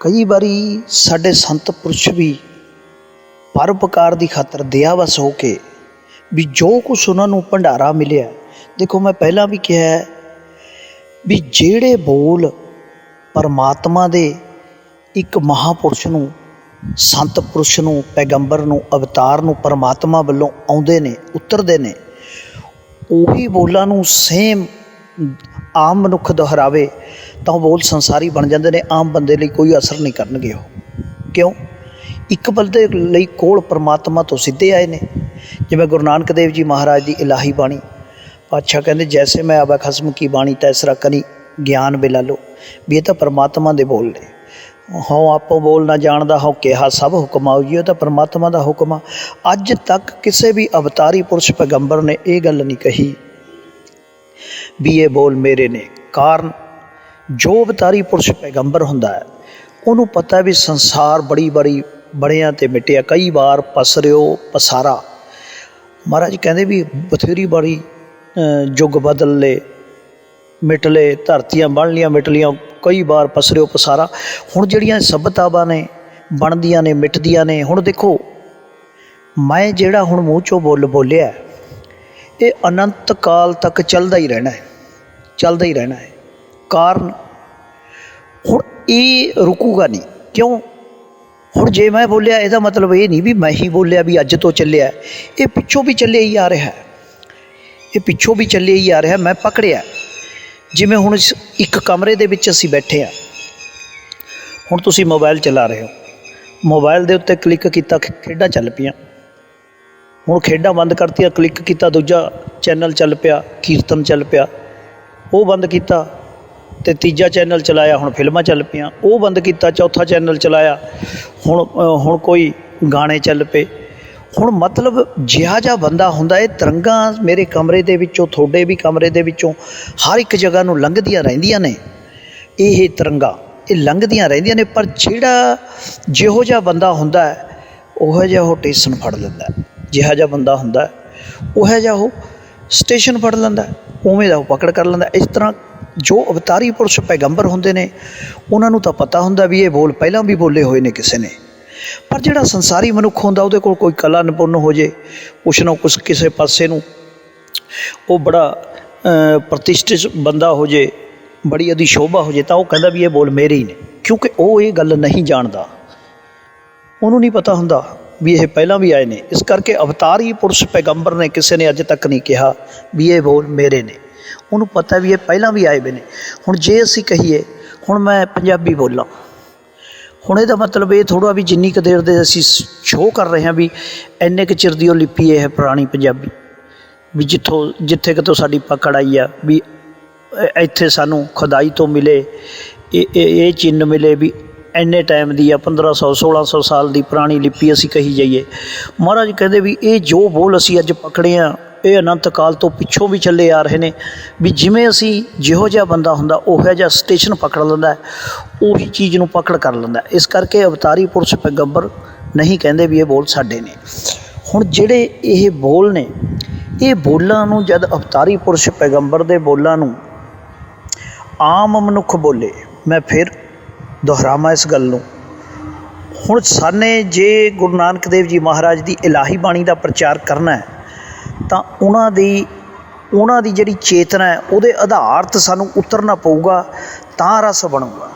ਕਈ ਵਾਰੀ ਸਾਡੇ ਸੰਤ ਪੁਰਸ਼ ਵੀ ਪਰਉਪਕਾਰ ਦੀ ਖਾਤਰ ਦਿਆਵਸ ਹੋ ਕੇ ਵੀ ਜੋ ਕੁਛ ਉਹਨਾਂ ਨੂੰ ਭੰਡਾਰਾ ਮਿਲਿਆ। ਦੇਖੋ ਮੈਂ ਪਹਿਲਾਂ ਵੀ ਕਿਹਾ ਵੀ ਜਿਹੜੇ ਬੋਲ ਪਰਮਾਤਮਾ ਦੇ ਇੱਕ ਮਹਾਪੁਰਸ਼ ਨੂੰ, ਸੰਤ ਪੁਰਸ਼ ਨੂੰ, ਪੈਗੰਬਰ ਨੂੰ, ਅਵਤਾਰ ਨੂੰ, ਪਰਮਾਤਮਾ ਵੱਲੋਂ ਆਉਂਦੇ ਨੇ, ਉਤਰਦੇ ਨੇ, ਉਹੀ ਬੋਲਾਂ ਨੂੰ ਸੇਮ ਆਮ ਮਨੁੱਖ ਦੁਹਰਾਵੇ ਤਾਂ ਉਹ ਬੋਲ ਸੰਸਾਰੀ ਬਣ ਜਾਂਦੇ ਨੇ, ਆਮ ਬੰਦੇ ਲਈ ਕੋਈ ਅਸਰ ਨਹੀਂ ਕਰਨਗੇ ਉਹ। ਕਿਉਂ? ਇੱਕ ਬੰਦੇ ਲਈ ਕੋਲ ਪਰਮਾਤਮਾ ਤੋਂ ਸਿੱਧੇ ਆਏ ਨੇ। ਜਿਵੇਂ ਗੁਰੂ ਨਾਨਕ ਦੇਵ ਜੀ ਮਹਾਰਾਜ ਦੀ ਇਲਾਹੀ ਬਾਣੀ। ਪਾਤਸ਼ਾਹ ਕਹਿੰਦੇ, ਜੈਸੇ ਮੈਂ ਆਵਾ ਖਸਮ ਕੀ ਬਾਣੀ, ਤੈਸਰਾ ਕਨੀ ਗਿਆਨ ਬਿਲਾ ਲੋ। ਵੀ ਇਹ ਤਾਂ ਪਰਮਾਤਮਾ ਦੇ ਬੋਲ ਨੇ। ਹਉ ਆਪੋ ਬੋਲ ਨਾ ਜਾਣਦਾ, ਹਉ ਕਿਹਾ ਸਭ ਹੁਕਮ ਆਉ ਜੀ ਉਹ ਤਾਂ ਪਰਮਾਤਮਾ ਦਾ ਹੁਕਮ ਆ। ਅੱਜ ਤੱਕ ਕਿਸੇ ਵੀ ਅਵਤਾਰੀ ਪੁਰਸ਼ ਪੈਗੰਬਰ ਨੇ ਇਹ ਗੱਲ ਨਹੀਂ ਕਹੀ। ਵੀ ਇਹ ਬੋਲ ਮੇਰੇ ਨੇ। ਕਾਰਨ ਜੋ ਅਵਤਾਰੀ ਪੁਰਸ਼ ਪੈਗੰਬਰ ਹੁੰਦਾ ਹੈ ਉਹਨੂੰ ਪਤਾ ਵੀ ਸੰਸਾਰ ਬੜੀ ਬੜੀ ਬੜਿਆਂ ਤੇ ਮਿਟਿਆ। ਕਈ ਵਾਰ ਪਸਰਿਓ ਪਸਾਰਾ। ਮਹਾਰਾਜ ਕਹਿੰਦੇ ਵੀ ਬਥੇਰੀ ਬੜੀ ਅ, ਯੁੱਗ ਬਦਲ ਲੇ ਮਿਟਲੇ ਧਰਤੀਆਂ ਬਣ ਲੀਆਂ ਮਿਟਲੀਆਂ ਕਈ ਵਾਰ ਪਸਰਿਓ ਪਸਾਰਾ। ਹੁਣ ਜਿਹੜੀਆਂ ਸਭਤਾਵਾਂ ਨੇ ਬਣਦੀਆਂ ਨੇ ਮਿਟਦੀਆਂ ਨੇ ਹੁਣ ਦੇਖੋ ਮੈਂ ਜਿਹੜਾ ਹੁਣ ਮੂੰਹ ਚੋਂ ਬੋਲ ਬੋਲਿਆ ਇਹ ਅਨੰਤ ਕਾਲ ਤੱਕ ਚੱਲਦਾ ਹੀ ਰਹਿਣਾ ਹੈ। ਚੱਲਦਾ ਹੀ ਰਹਿਣਾ ਹੈ। ਕਾਰਨ, ਹੁਣ ਇਹ ਰੁਕੂਗਾ ਨਹੀਂ। ਕਿਉਂ? ਹੁਣ ਜੇ ਮੈਂ ਬੋਲਿਆ, ਇਹਦਾ ਮਤਲਬ ਇਹ ਨਹੀਂ ਵੀ ਮੈਂ ਹੀ ਬੋਲਿਆ ਵੀ ਅੱਜ ਤੋਂ ਚੱਲਿਆ ਇਹ ਪਿੱਛੋਂ ਵੀ ਚੱਲਿਆ ਹੀ ਆ ਰਿਹਾ ਹੈ। ਇਹ ਪਿੱਛੋਂ ਵੀ ਚੱਲਿਆ ਹੀ ਆ ਰਿਹਾ ਮੈਂ ਪਕੜਿਆ। ਜਿਵੇਂ ਹੁਣ ਇਸ ਇੱਕ ਕਮਰੇ ਦੇ ਵਿੱਚ ਅਸੀਂ ਬੈਠੇ ਆ ਹੁਣ ਤੁਸੀਂ ਮੋਬਾਈਲ ਚਲਾ ਰਹੇ ਹੋ। ਮੋਬਾਈਲ ਦੇ ਉੱਤੇ ਕਲਿੱਕ ਕੀਤਾ ਖੇਡਾਂ ਚੱਲ ਪਈਆਂ। ਹੁਣ ਖੇਡਾਂ ਬੰਦ ਕਰਤੀਆਂ, ਕਲਿੱਕ ਕੀਤਾ, ਦੂਜਾ ਚੈਨਲ ਚੱਲ ਪਿਆ, ਕੀਰਤਨ ਚੱਲ ਪਿਆ। ਉਹ ਬੰਦ ਕੀਤਾ ਤੇ ਤੀਜਾ ਚੈਨਲ ਚਲਾਇਆ ਹੁਣ ਫਿਲਮਾਂ ਚੱਲ ਪਈਆਂ। ਉਹ ਬੰਦ ਕੀਤਾ ਚੌਥਾ ਚੈਨਲ ਚਲਾਇਆ। ਹੁਣ ਹੁਣ ਕੋਈ ਗਾਣੇ ਚੱਲ ਪਏ। ਹੁਣ ਮਤਲਬ ਜਿਹਾ ਜਿਹਾ ਬੰਦਾ ਹੁੰਦਾ ਇਹ ਤਰੰਗਾਂ ਮੇਰੇ ਕਮਰੇ ਦੇ ਵਿੱਚੋਂ ਤੁਹਾਡੇ ਵੀ ਕਮਰੇ ਦੇ ਵਿੱਚੋਂ ਹਰ ਇੱਕ ਜਗ੍ਹਾ ਨੂੰ ਲੰਘਦੀਆਂ ਰਹਿੰਦੀਆਂ ਨੇ। ਇਹ ਤਰੰਗਾਂ ਇਹ ਲੰਘਦੀਆਂ ਰਹਿੰਦੀਆਂ ਨੇ ਪਰ ਜਿਹੜਾ ਜਿਹੋ ਜਿਹਾ ਬੰਦਾ ਹੁੰਦਾ ਹੈ ਉਹੋ ਜਿਹਾ ਉਹ ਟੇਸ਼ਨ ਫੜ ਲੈਂਦਾ ਹੈ। ਜਿਹਾ ਬੰਦਾ ਹੁੰਦਾ ਹੈ, ਉਹੋ ਜਿਹਾ ਉਹ ਸਟੇਸ਼ਨ ਫੜ ਲੈਂਦਾ ਉਵੇਂ ਦਾ ਉਹ ਪਕੜ ਕਰ ਲੈਂਦਾ ਇਸ ਤਰ੍ਹਾਂ ਜੋ ਅਵਤਾਰੀ ਪੁਰਸ਼ ਪੈਗੰਬਰ ਹੁੰਦੇ ਨੇ, ਉਹਨਾਂ ਨੂੰ ਤਾਂ ਪਤਾ ਹੁੰਦਾ ਵੀ ਇਹ ਬੋਲ ਪਹਿਲਾਂ ਵੀ ਬੋਲੇ ਹੋਏ ਨੇ ਕਿਸੇ ਨੇ। ਪਰ ਜਿਹੜਾ ਸੰਸਾਰੀ ਮਨੁੱਖ ਹੁੰਦਾ, ਉਹਦੇ ਕੋਲ ਕੋਈ ਕਲਾ ਨਿਪੁੰਨ ਹੋ ਜੇ, ਕੁਛ ਨਾ ਕੁਛ ਕਿਸੇ ਪਾਸੇ ਨੂੰ ਉਹ ਬੜਾ ਪ੍ਰਤਿਸ਼ਠਿਤ ਬੰਦਾ ਹੋ ਜੇ, ਬੜੀ ਉਹਦੀ ਸ਼ੋਭਾ ਹੋ ਜੇ, ਤਾਂ ਉਹ ਕਹਿੰਦਾ ਵੀ ਇਹ ਬੋਲ ਮੇਰੇ ਹੀ ਨੇ। ਕਿਉਂਕਿ ਉਹ ਇਹ ਗੱਲ ਨਹੀਂ ਜਾਣਦਾ। ਉਹਨੂੰ ਨਹੀਂ ਪਤਾ ਹੁੰਦਾ ਵੀ ਇਹ ਪਹਿਲਾਂ ਵੀ ਆਏ ਨੇ। ਇਸ ਕਰਕੇ ਅਵਤਾਰ ਹੀ ਪੁਰਸ਼ ਪੈਗੰਬਰ ਨੇ ਕਿਸੇ ਨੇ ਅੱਜ ਤੱਕ ਨਹੀਂ ਕਿਹਾ ਵੀ ਇਹ ਬੋਲ ਮੇਰੇ ਨੇ। ਉਹਨੂੰ ਪਤਾ ਵੀ ਇਹ ਪਹਿਲਾਂ ਵੀ ਆਏ ਵੇ ਨੇ। ਹੁਣ ਜੇ ਅਸੀਂ ਕਹੀਏ, ਹੁਣ ਮੈਂ ਪੰਜਾਬੀ ਬੋਲਾਂ। ਹੁਣ ਇਹਦਾ ਮਤਲਬ ਇਹ ਥੋੜਾ ਵੀ ਜਿੰਨੀ ਕੁ ਦੇਰ ਦੇ ਅਸੀਂ ਸ਼ੋਅ ਕਰ ਰਹੇ ਹਾਂ ਵੀ ਇੰਨੇ ਕੁ ਚਿਰ ਦੀ ਉਹ ਲਿਪੀ ਇਹ ਹੈ ਪੁਰਾਣੀ ਪੰਜਾਬੀ। ਵੀ ਜਿੱਥੋਂ, ਜਿੱਥੇ ਕਿਤੋਂ ਸਾਡੀ ਪਕੜ ਆਈ ਆ ਵੀ ਇੱਥੇ ਸਾਨੂੰ ਖੁਦਾਈ ਤੋਂ ਮਿਲੇ, ਇਹ ਇਹ ਇਹ ਚਿੰਨ੍ਹ ਮਿਲੇ ਵੀ ਇੰਨੇ ਟਾਈਮ ਦੀ ਆ 1500 1600 ਸਾਲ ਦੀ ਪੁਰਾਣੀ ਲਿਪੀ ਅਸੀਂ ਕਹੀ ਜਾਈਏ। ਮਹਾਰਾਜ ਕਹਿੰਦੇ ਵੀ ਇਹ ਜੋ ਬੋਲ ਅਸੀਂ ਅੱਜ ਪਕੜੇ ਆ, ਇਹ ਅਨੰਤ ਕਾਲ ਤੋਂ ਪਿੱਛੋਂ ਵੀ ਚੱਲੇ ਆ ਰਹੇ ਨੇ। ਵੀ ਜਿਵੇਂ ਅਸੀਂ ਜਿਹੋ ਜਿਹਾ ਬੰਦਾ ਹੁੰਦਾ, ਉਹੋ ਜਿਹਾ ਸਟੇਸ਼ਨ ਪਕੜ ਲੈਂਦਾ ਉਹੀ ਚੀਜ਼ ਨੂੰ ਪਕੜ ਕਰ ਲੈਂਦਾ ਇਸ ਕਰਕੇ ਅਵਤਾਰੀ ਪੁਰਸ਼ ਪੈਗੰਬਰ ਨਹੀਂ ਕਹਿੰਦੇ ਵੀ ਇਹ ਬੋਲ ਸਾਡੇ ਨੇ। ਹੁਣ ਜਿਹੜੇ ਇਹ ਬੋਲ ਨੇ, ਇਹ ਬੋਲਾਂ ਨੂੰ ਜਦ ਅਵਤਾਰੀ ਪੁਰਸ਼ ਪੈਗੰਬਰ ਦੇ ਬੋਲਾਂ ਨੂੰ ਆਮ ਮਨੁੱਖ ਬੋਲੇ, ਮੈਂ ਫਿਰ ਦੁਹਰਾਵਾਂ ਇਸ ਗੱਲ ਨੂੰ। ਹੁਣ ਸਾਨੇ ਜੇ ਗੁਰੂ ਨਾਨਕ ਦੇਵ ਜੀ ਮਹਾਰਾਜ ਦੀ ਇਲਾਹੀ ਬਾਣੀ ਦਾ ਪ੍ਰਚਾਰ ਕਰਨਾ ਹੈ, ਤਾਂ ਉਹਨਾਂ ਦੀ ਉਹਨਾਂ ਦੀ ਜਿਹੜੀ ਚੇਤਨਾ ਹੈ, ਉਹਦੇ ਆਧਾਰਤ ਸਾਨੂੰ ਉਤਰਨਾ ਪਊਗਾ, ਤਾਂ ਰਸ ਬਣੂਗਾ।